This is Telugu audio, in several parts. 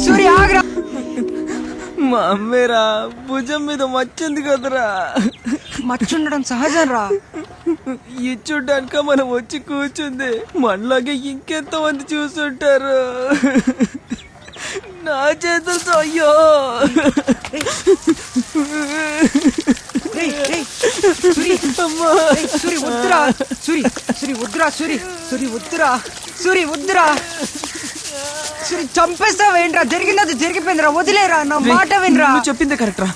సూరి ఆగ్రా. మా అమ్మేరా భుజం మీద మచ్చింది కదరా. మచ్చుండడం సహజం రా ఇచ్చుడ్డానిక మనం వచ్చి కూర్చుంది. మనలాగే ఇంకెంత మంది చూస్తుంటారు నా చేతులతో అయ్యో అమ్మా. సూరి వద్దురా. సూరి సూరి వద్దురా సూరి. సూరి వద్దురా. సూరి వద్దురా. సూరి చంపేస్తావేంట్రా? జరిగింది జరిగిపోయిందిరా. వదిలేరా నా మాట వినరా? నువ్వు చెప్పిందే కరెక్ట్ రా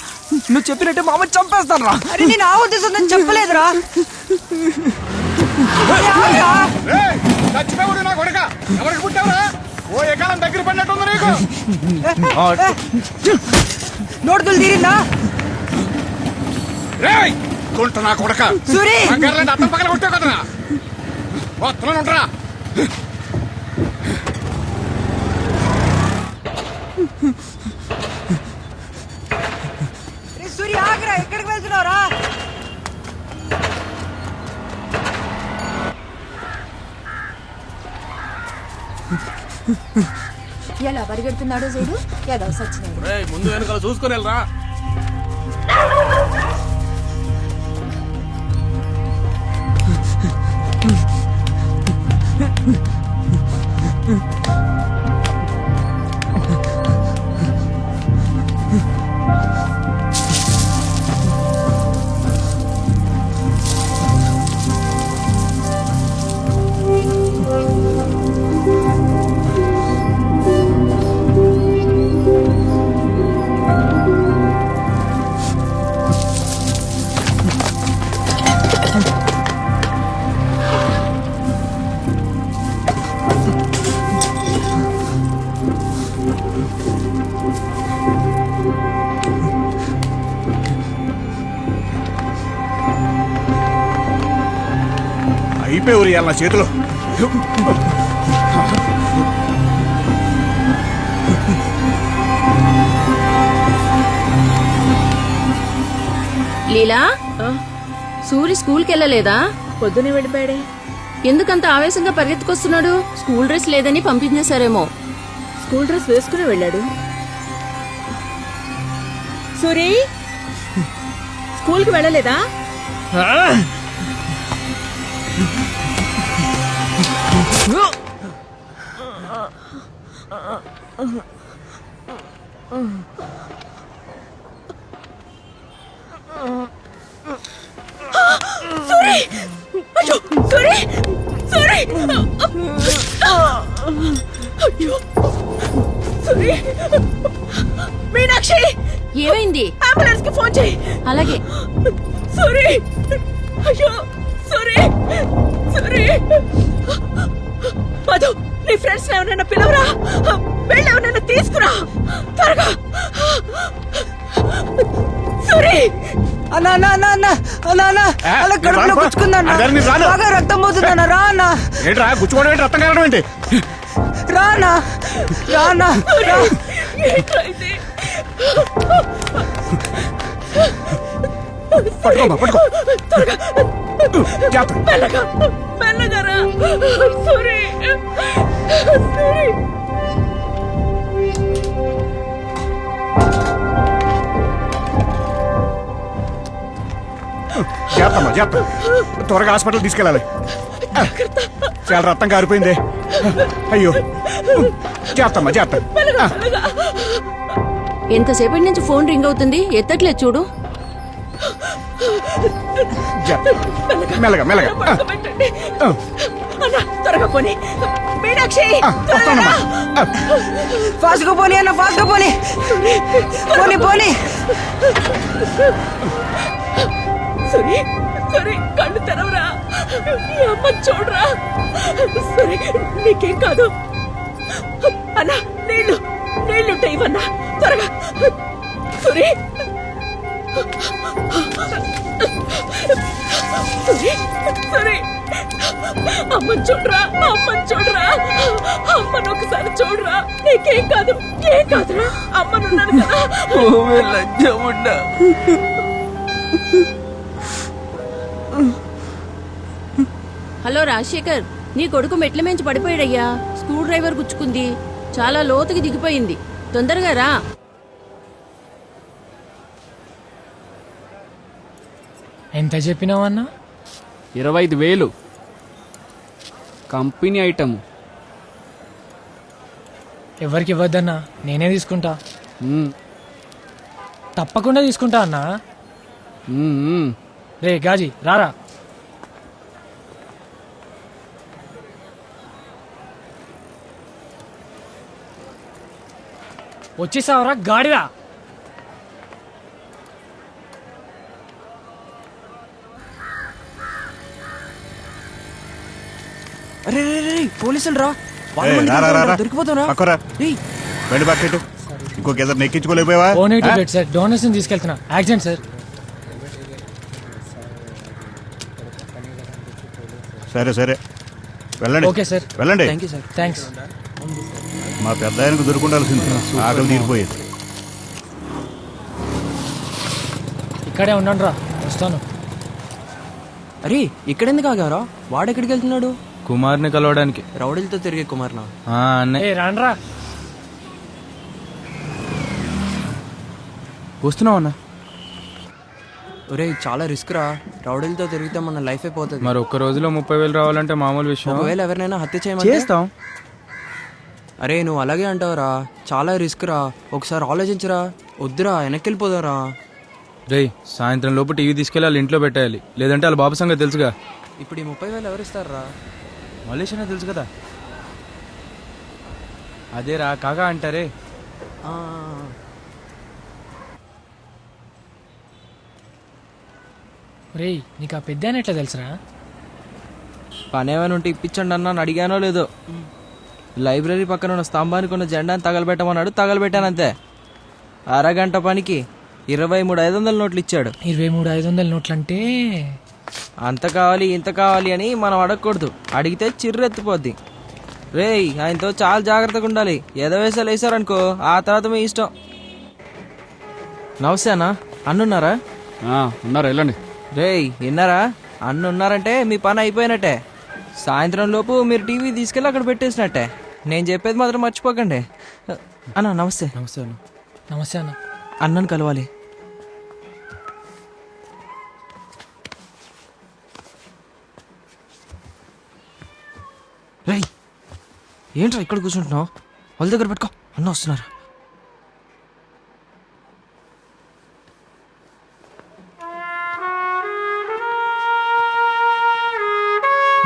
నువ్వు చెప్పినట్టే మా అమ్మ చంపేస్తాను రా అరే నేను ఆ ఉద్దేశం చెప్పలేదురా. అరే, ఆగ్రా. ఏయ్, చచ్చిపోయాడు నా కొడుక. ఎవరికి పుట్టావురా? ఓ ఎకాలం దగ్గర పడినట్టుంది నీకు. నోటుతులు తీరిందా? రేయ్ తుంట నా కొడక. సూరి. అర్థం పక్కన కొట్టావు కదరా. వస్తున్నాను ఉంటారా రే, సూరి ఆగ్రా ఎక్కడికి వెళ్తున్నావురా ఎలా పరిగెడుతున్నాడో చూడు. ఏదో సచ్చినాడు ముందు వెనకాల చూసుకొని వెళ్ళరా? అయిపోయి ఊరి నా చేతిలో. లీలా? సూరి స్కూల్కి వెళ్ళలేదా పొద్దునే వెళ్ళిపోయాడే. ఎందుకంత ఆవేశంగా పరిగెత్తుకొస్తున్నాడు? స్కూల్ డ్రెస్ లేదని పంపించేశారేమో. స్కూల్ డ్రెస్ వేసుకుని వెళ్ళాడు. సూరి? స్కూల్కి వెళ్ళలేదా? అయ్యో సూరి! సూరి! అయ్యో సూరి! మీనాక్షి! ఏమైంది? అంబులెన్స్కి ఫోన్ చేయి! అలాగే. సూరి! అయ్యో సూరి! సూరి! మధు నీ ఫ్రెండ్స్ ఎవరైనా పిలవరా? వెళ్ళి ఎవరైనా తీసుకురా. త్వరగా. సూరి! అన్నా అన్నా అన్నా అన్నా అన్నా అన్నా ఆ, అలా నేను కడుపులో రాను. గుచ్చుకుందన్నా. అదే నేను రాను. బాగా రక్తం పోతుందన్న రా అన్న ఏంట్రా గుచ్చుకోవడం ఏంటి? రక్తం ఏంటి? పట్టుకోమ్మా పట్టుకో. మెల్లగా మెల్లగా సూరి సూరి జాగ్రత్తమ్మా జాగ్రత్త. త్వరగా హాస్పిటల్ తీసుకెళ్ళాలి. చాలా రక్తం కారిపోయింది. అయ్యో. జాగ్రత్తమ్మా జాగ్రత్త. ఎంతసేపటి నుంచి ఫోన్ రింగ్ అవుతుంది? ఎత్తట్లేదు చూడు. మెల్లగా మెల్లగా త్వరగా పోనీ. మీనాక్షి! ఆ, వస్తానమ్మా. ఆ, ఫాస్ట్గా పోనీ అన్న ఫాస్ట్గా పోనీ. పోనీ పోనీ. సరే సరే కళ్ళు తెరవరా. అమ్మ చూడరా. సరే నీకేం కాదు. అన్న నీళ్ళు నీళ్ళుంటాయి ఇవన్నా త్వరగా. సరే అమ్మని చూడరా అమ్మని చూడరా. అమ్మను ఒకసారి చూడరా. నీకేం కాదు ఏం కాదురా. అమ్మనున్నాను కదా. ఓవే లంచముండా హలో రాజశేఖర్ నీ కొడుకు మెట్ల మించి పడిపోయాడయ్యా. Screw driver గుచ్చుకుంది. చాలా లోతుకి దిగిపోయింది. తొందరగా రా. ఎంత చెప్పినావన్నా? ఇరవై ఐదు వేలు. Company item. ఎవరికి ఇవ్వద్దన్నా నేనే తీసుకుంటా. మ్మ్. తప్పకుండా తీసుకుంటా అన్నా. మ్మ్, మ్మ్. రే గాజీ రారా. వచ్చేసావరా గాడిరా అరే రే రే పోలీసులు రా. వాళ్ళ ఏయ్, మంది రా, రా, రా, రా. దొరికిపోతావురా? పక్కరా. ఏయ్. బండి బకెట్ ఇంకొక ఇద్దరు నెక్కించుకోలేకపోయావా ఫోన్ ఎయిట్ ఆ? Bed sir? తీసుకెళ్తున్నా. Accident sir. సరే సరే. వెళ్ళండి. Okay sir. వెళ్ళండి. Thank you sir. థ్యాంక్స్ మా పెద్ద ఆయనకు దొరుకుండాల్సింది. ఆకలి తీరిపోయేది. ఇక్కడే ఉండండి రా. వస్తాను. అరే ఇక్కడెందుకు ఆగారా వాడెక్కడికి వెళ్తున్నాడు? కుమార్ని కలవడానికి. రౌడీలతో తిరిగే కుమార్నా? ఆ, వస్తున్నావు అన్న. ఒరేయ్ చాలా రిస్క్ రా. రౌడీలతో తిరిగితే మన లైఫ్ అయిపోతుంది మరి ఒక్క రోజులో ముప్పై వేలు రావాలంటే మామూలు విషయం. ఒకవేళ ఎవరినైనా హత్య చేయమంటే? చేస్తాం. అరే నువ్వు అలాగే అంటావురా. చాలా రిస్క్ రా. ఒకసారి ఆలోచించరా. వద్దురా వెనక్కి వెళ్ళిపోదారా రేయ్ సాయంత్రం లోపు టీవీ తీసుకెళ్ళి వాళ్ళ ఇంట్లో పెట్టేయాలి. లేదంటే వాళ్ళ బాబు సంగతి తెలుసుగా. ఇప్పుడు ఈ ముప్పై వేలు ఎవరు ఇస్తారా మలేషియా తెలుసు కదా? అదేరా కాకా అంటారే? రేయ్ నీకు ఆ పెద్ద ఎట్లా తెలుసురా? పని ఏమైనా ఉంటే ఇప్పించండి అన్న అని అడిగానో లేదో? లైబ్రరీ పక్కన ఉన్న స్తంభానికి ఉన్న జెండాని తగలబెట్టమన్నాడు తగలబెట్టాను అంతే. అరగంట పనికి ఇరవై మూడు ఐదు వందల నోట్లు ఇచ్చాడు. ఇరవై మూడు ఐదు వందల నోట్లు అంటే అంత కావాలి ఇంత కావాలి అని మనం అడగకూడదు. అడిగితే చిర్రెత్తిపోద్ది. రేయ్ ఆయనతో చాలా జాగ్రత్తగా ఉండాలి. ఎదవేసాలు వేసారనుకో ఆ తర్వాత మీ ఇష్టం. నమస్తే అన్న అన్నున్నారా? ఆ, ఉన్నారు వెళ్ళండి. రేయ్ విన్నారా? అన్న ఉన్నారంటే మీ పని అయిపోయినట్టే. సాయంత్రం లోపు మీరు టీవీ తీసుకెళ్ళి అక్కడ పెట్టేసినట్టే. నేను చెప్పేది మాత్రం మర్చిపోకండి. అన్న నమస్తే. నమస్తే అన్న. నమస్తే అన్న. అన్నను కలవాలి. ఏంట్రా ఇక్కడ కూర్చుంటున్నావు? వాళ్ళ దగ్గర పెట్టుకో. అన్న వస్తున్నారు.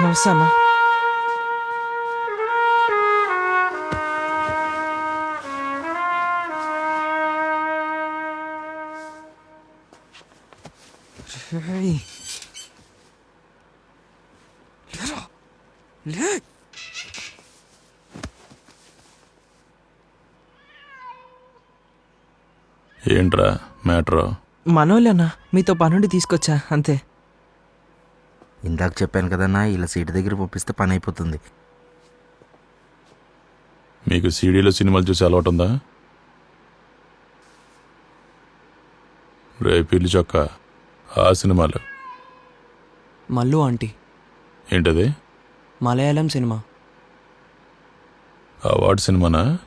నమస్తే అన్న. ఏంట్రా మ్యాటర్? మనోళ్ళన్నా మీతో పనుండి తీసుకొచ్చా అంతే. ఇందాక చెప్పాను కదన్నా ఇలా సీటు దగ్గర పంపిస్తే పని అయిపోతుంది మీకు సీడీలో సినిమాలు చూసి అలవాటు ఉందా రే పిల్లి చొక్క ఆ సినిమాలు. మల్లు ఆంటీ. ఏంటది? మలయాళం సినిమా. అవార్డు సినిమానా?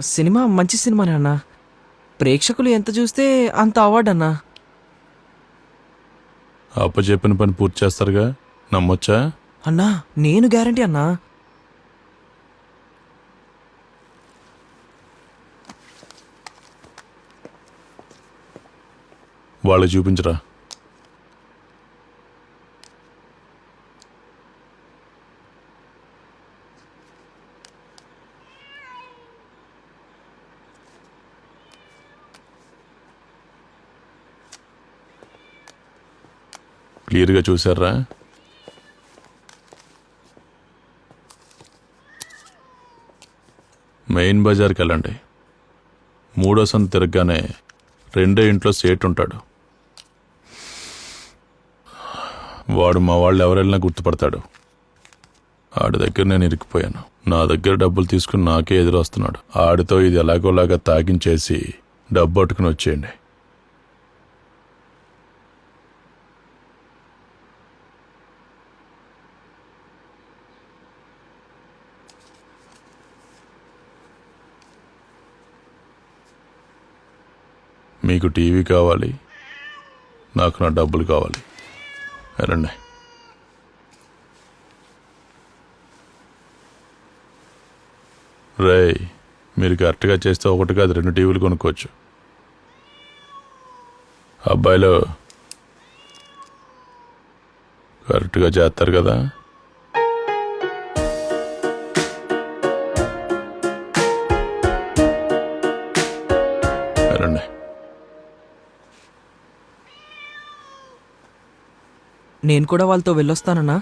సినిమా మంచి సినిమానే అన్న. ప్రేక్షకులు ఎంత చూస్తే అంత అవార్డు అన్నా. అప్ప చెప్పిన పని పూర్తి చేస్తారుగా? నమ్మొచ్చా? అన్నా నేను గ్యారంటీ అన్నా. వాళ్ళకి చూపించరా? క్లియర్గా చూసారా మెయిన్ బజార్కి వెళ్ళండి మూడో సంత తిరగగానే రెండో ఇంట్లో సేట్ ఉంటాడు. వాడు మా వాళ్ళు ఎవరెళ్ళినా గుర్తుపడతాడు. ఆడి దగ్గర నేను ఇరికిపోయాను నా దగ్గర డబ్బులు తీసుకుని నాకే ఎదురు వస్తున్నాడు ఆడితో ఇది ఎలాగోలాగా తాగించేసి డబ్బు పట్టుకుని వచ్చేయండి. మీకు టీవీ కావాలి నాకు నా డబ్బులు కావాలి. రండి రేయ్ మీరు కరెక్ట్గా చేస్తే ఒకటి కాదు రెండు టీవీలు కొనుక్కోవచ్చు. అబ్బాయిలు కరెక్ట్గా చేస్తారు కదా? నేను కూడా వాళ్ళతో వెళ్ళొస్తానన్నా.